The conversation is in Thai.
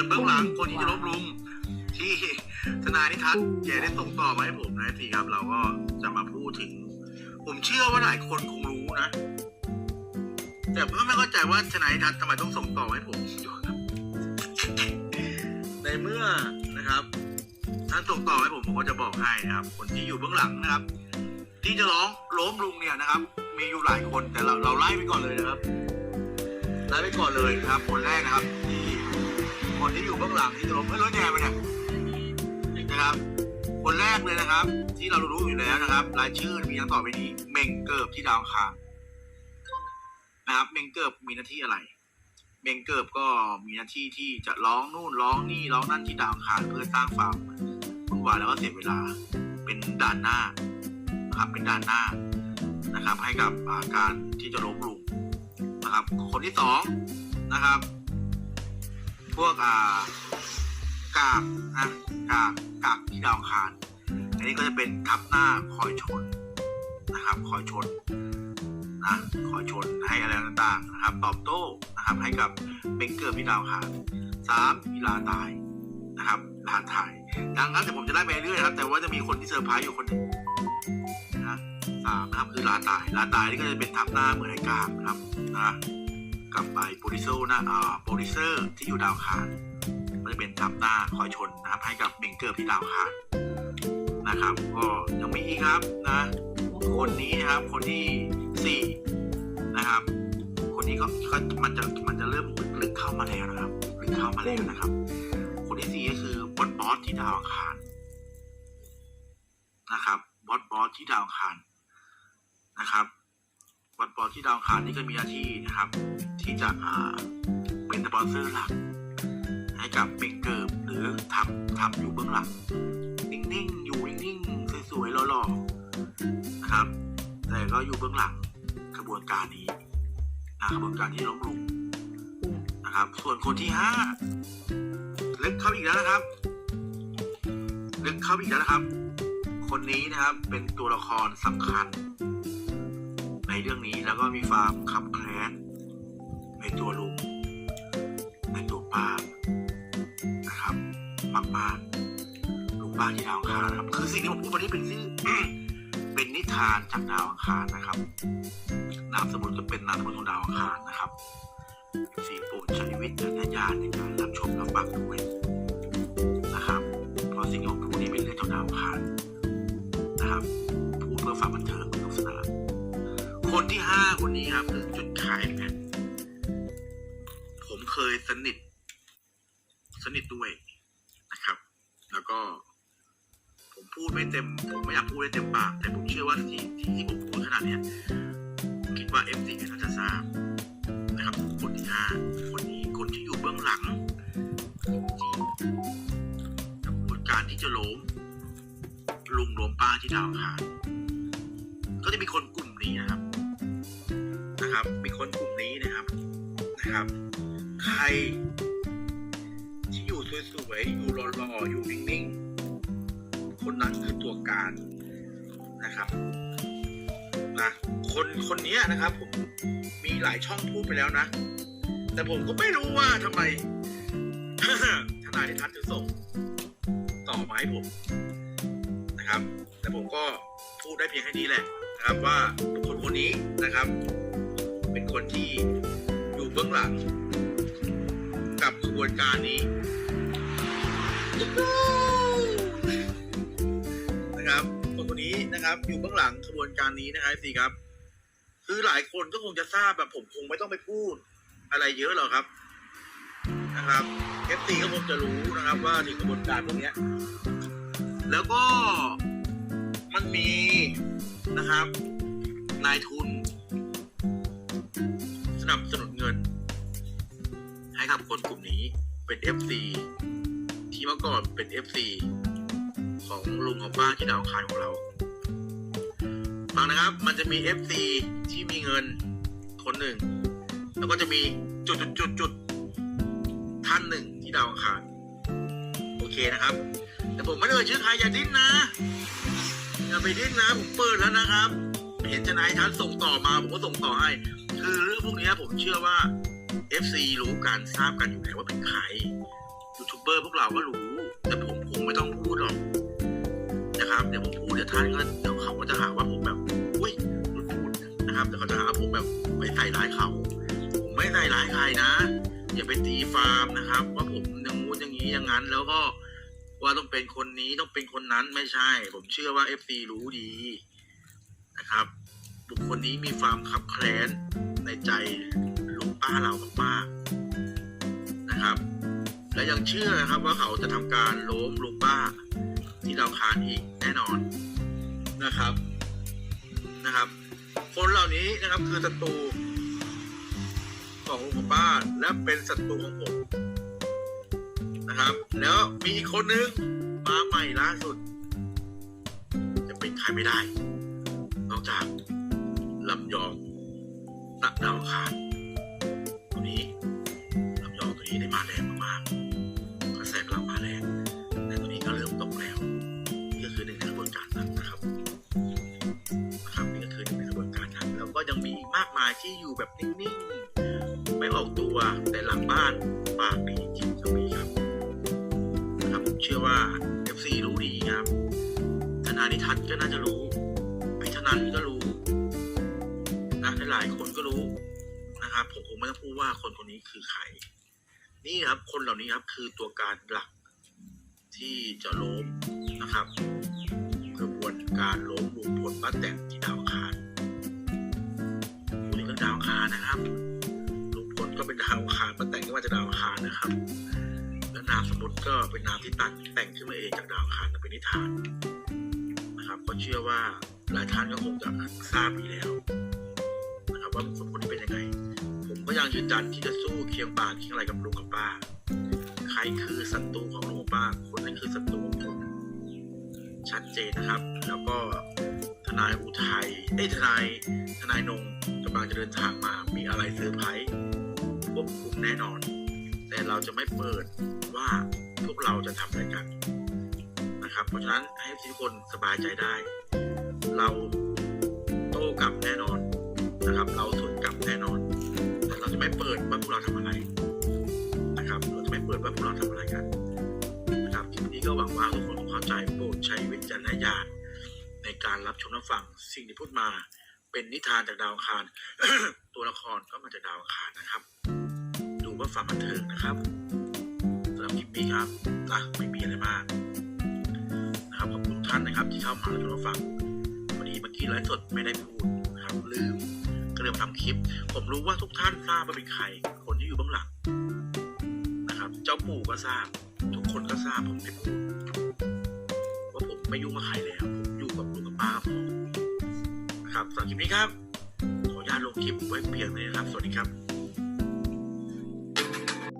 วนเบื้องหลังคนที่จะลบลุงที่ทนายนิทัศน์แกได้ส่งต่อมาให้ผมนะทีครับ เราก็จะมาพูดถึง ผมเชื่อว่าหลายคนคงรู้นะ แต่ก็ไม่เข้าใจว่าทนายนิทัศน์ทำไมต้องส่งต่อให้ผมในเมื่อนะครับท่านส่งต่อให้ผมผมก็จะบอกให้นะครับ คนที่อยู่เบื้องหลังนะครับ ที่จะร้องล้มลุงเนี่ยนะครับ มีอยู่หลายคนแต่เราเราไล่ไปก่อนเลยนะครับไล่ไปก่อนเลยนะครับ คนแรกนะครับ ที่ คนที่อยู่เบื้องหลังที่จะล้มเฮ้ยรถแดงไปเนี่ยนะครับ คนแรกเลยนะครับ ที่เรารู้อยู่แล้วนะครับ รายชื่อมีดังต่อไปนี้เมงเกิบที่ดาวังคารนะครับ เมงเกิบมีหน้าที่อะไร เมงเกิบก็มีหน้าที่ที่จะร้องนู่นร้องนี่ร้องนั่นที่ดาวังคารเพื่อสร้างความวุ่นวายแล้วก็เสียเวลาเป็นด่านหน้านะครับเป็นด่านหน้านะครับ ให้กับอาการที่จะล้มลุงนะครับ คนที่สองนะครับ พวกอ่ากากนะกากกากที่ดาวคารอันนี้ก็จะเป็นทับหน้าคอยชนนะครับ คอยชนนะคอยชนให้อะไรต่างๆนะครับ ตอบโต้นะครับ ให้กับเบงเกอร์พี่ดาวคารสามมีลาตายนะครับลาตายดังนั้นแต่ผมจะไล่ไปเรื่อยนะครับ แต่ว่าจะมีคนที่เซอร์ไพรส์อยู่คนหนึ่งนะสามนะครับคือลาตายลาตายนี่ก็จะเป็นทับหน้าเหมือนไอ้กากครับนะ กับไปโปรดิวเซน้าอ่าโปรดิเซอร์ที่อยู่ดาวคารก็จะเป็นทับหน้าคอยชนนะครับให้กับเบงเกอร์พี่ดาวคารนะครับ ก็ยังมีอีกครับนะ คนนี้นะครับคนที่สี่นะครับ คนนี้ก็ก็มันจะมันจะเริ่มลึกเข้ามาแล้วนะครับลึกเข้ามาแล้วนะครับ คนที่สี่ก็คือบอสบอสที่ดาวคารนะครับบอสบอสที่ดาวคารนะครับ บอสบอที่ดาวคารนี่ก็มีหน้าที่นะครับ ที่จะเป็นสปอนเซอร์หลัก ให้กับเบงเกิร์หรือทำทำอยู่เบื้องหลังนิ่งๆ อยู่นิ่งๆ สวยๆหล่อๆนะครับ แต่ก็อยู่เบื้องหลังกระบวนการนี้นะกระบวนการที่ล้มลุกนะครับ ส่วนคนที่ห้าลึกเข้าอีกแล้วนะครับลึกเข้าอีกแล้วนะครับ คนนี้นะครับเป็นตัวละครสำคัญ ในเรื่องนี้แล้วก็มีความขับแคลนในตัวลุงในตัวป้านะครับมากๆลุงป้าที่ดาวังคารนะครับ คือสิ่งที่ผมพูดวันนี้เป็นสิ่งเป็นนิทานจากดาวังคารนะครับนามสมุดจะเป็นนามสมุดของดาวังคารนะครับสีโปรดใช้วิจารณญาณในการรับชมรับฟังด้วยนะครับเพราะสิ่งที่ผมพูดนี้เป็นเรื่องจากดาวอังคารนะครับพูดเพื่อความบันเทิง คนที่ห้าคนนี้ครับคือจุดขายนี่ยผมเคยสนิท สนิทด้วยนะครับ แล้วก็ ผมพูดไม่เต็ม ผมไม่อยากพูดได้เต็มปาก แต่ผมเชื่อว่าที่ที่ที่ผมพูดขนาดเนี้ยผมคิดว่าเอฟซีน่าจะทราบนะครับคนที่ห้าคนนี้คนที่อยู่เบื้องหลังจริงกระบวนการที่จะล้มลุงล้มป้าที่ดาวคารก็จะมีคนกลุ่มนี้นะครับ นะครับ มีคนกลุ่มนี้นะครับนะครับ ใคร ที่อยู่สวยๆอยู่หล่อๆอยู่นิ่งๆ คนนั้นคือตัวการนะครับนะคนคนนี้นะครับผมมีหลายช่องพูดไปแล้วนะ แต่ผมก็ไม่รู้ว่าทำไมทนายทัศน์ถึงส่งต่อมาให้ผมนะครับ แต่ผมก็พูดได้เพียงแค่นี้แหละนะครับว่าคนคนนี้นะครับ เป็นคนที่อยู่เบื้องหลัง กับขบวนการนี้นะครับคนคนนี้นะครับ อยู่เบื้องหลังขบวนการนี้นะครับสิครับ คือหลายคนก็คงจะทราบแบบผมคงไม่ต้องไปพูด อะไรเยอะหรอกครับ นะครับเอฟซีก็คงจะรู้นะครับ ว่าถึงกระบวนการพวกนี้แล้วก็มันมีนะครับ นายทุน สนับสนุนเงิน ให้กับคนกลุ่มนี้เป็น FC ที่เมื่อก่อนเป็น FC ของลุงของป้าที่ดาวคารของเราฟังนะครับ มันจะมี FC ที่มีเงินคนหนึ่ง แล้วก็จะมีจุดจุดจุดจุดท่านหนึ่งที่ดาวคารโอเคนะครับ แต่ผมไม่ได้เอ่ยชื่อใครอย่าดิ้นนะอย่าไปดิ้นนะผมเปิดแล้วนะครับ เห็นทนายทัศน์ส่งต่อมาผมก็ส่งต่อให้ คือเรื่องพวกนี้ผมเชื่อว่า FC รู้การทราบกันอยู่แล้วว่าเป็นใครยูทูบเบอร์พวกเราก็รู้ แต่ผมคงไม่ต้องพูดหรอกนะครับเดี๋ยวผมพูดเดี๋ยวท่านก็เดี๋ยวเขาก็จะหาว่าผมแบบอุ้ยพูดพูดนะครับเดี๋ยวเขาจะหาว่าผมแบบไปใส่ร้ายเขา ผมไม่ใส่ร้ายใครนะ อย่าไปตีฟาร์มนะครับ ว่าผมอย่างงู้นอย่างนี้อย่างนั้น แล้วก็ว่าต้องเป็นคนนี้ต้องเป็นคนนั้นไม่ใช่ ผมเชื่อว่าเอฟซีรู้ดีนะครับ บุคคลนี้มีความคับแคลน ในใจลุงป้าเรามากๆนะครับ และยังเชื่อนะครับว่าเขาจะทำการล้มลุงป้า ที่ดาคารอีกแน่นอนนะครับนะครับ คนเหล่านี้นะครับคือศัตรูของลุงกับป้าและเป็นศัตรูของผมนะครับ แล้วมีอีกคนนึงมาใหม่ล่าสุด จะเป็นใครไม่ได้ นอกจากลำยอง ณดดาวอังคารตัวนี้ลำยองตัวนี้ได้มาแรงมากๆกระแสกำลังมาแรงแต่ตัวนี้ก็เริ่มตกแล้วนี่ก็คือหนึ่งในกระบวนการนั้นนะครับนะครับนี่ก็คือหนึ่งในกระบวนการนั้นแล้วก็ยังมีอีกมากมายที่อยู่แบบนิ่งๆไม่ออกตัวแต่หลังบ้านปากดีจริงก็มีครับนะครับผมเชื่อว่า FC รู้ดีครับธนานิทัศน์ก็น่าจะรู้ไอ้ธนันก็รู้ นะครับ ผมคงไม่ต้องพูดว่าคนคนนี้คือใคร นี่ครับ คนเหล่านี้ครับคือตัวการหลักที่จะล้มนะครับกระบวนการล้มลุงพลป้าแตนที่ดาวคารพูดถึงเรื่องดาวคารนะครับลุงพลก็เป็นดาวคารป้าแตนก็มาจากดาวคารนะครับและนามสมมติก็เป็นนามที่ตัดแต่งขึ้นมาเองจากดาวคารเป็นนิทานนะครับ ก็เชื่อว่าหลายท่านก็คงจะทราบดีแล้ว นะครับว่าบุคคล นนี้เป็นยังไงผมก็ยันที่จะสู้เคียงบ่าเคียงอะไรกับลุงกับป้า ใครคือศัตรูของลุงกับป้า คนนั้นคือศัตรูของผมชัดเจนนะครับ แล้วก็ทนายอุทัยเอ้ทนายทนายนงกำลังจะเดินทางมามีอะไรเซอร์ไพรส์ควบคุมแน่นอน แต่เราจะไม่เปิดว่าพวกเราจะทำอะไรกันนะครับ เพราะฉะนั้นให้ทุกคนสบายใจได้ เราโต้กลับแน่นอนนะครับ เราสวนกลับแน่นอน วกเราทำอะไรนะครับเราจะไม่เปิดว่าพวกเราทำอะไรกันนะครับทีนี้ก็หวังว่าทุกคนคงเข้าใจโปรดใช้วิจารณญาณในการรับชมรับฟังสิ่งที่พูดมาเป็นนิทานจากดาวคาร ตัวละครก็มาจากดาวคารนะครับ ดูว่าฟังบันเทิงนะครับสำหรับคลิปนี้ครับนะไม่มีอะไรมากนะครับขอบคุณท่านนะครับที่เข้ามาแล้วก็มาฟังวันนี้เมื่อกี้ไลฟ์สดไม่ได้พูดนะครับลืม ก็เลยมาทำคลิป ผมรู้ว่าทุกท่านทราบว่าเป็นใคร คนที่อยู่เบื้องหลังนะครับ เจ้าปู่ก็ทราบ ทุกคนก็ทราบผมไม่พูดว่าผมไม่ยุ่งกับใครแล้ว ผมอยู่กับลุงกับป้าพอนะครับสำหรับคลิปนี้ครับ ขออนุญาตลงคลิปไว้เพียงเท่านี้นะครับ สวัสดีครับ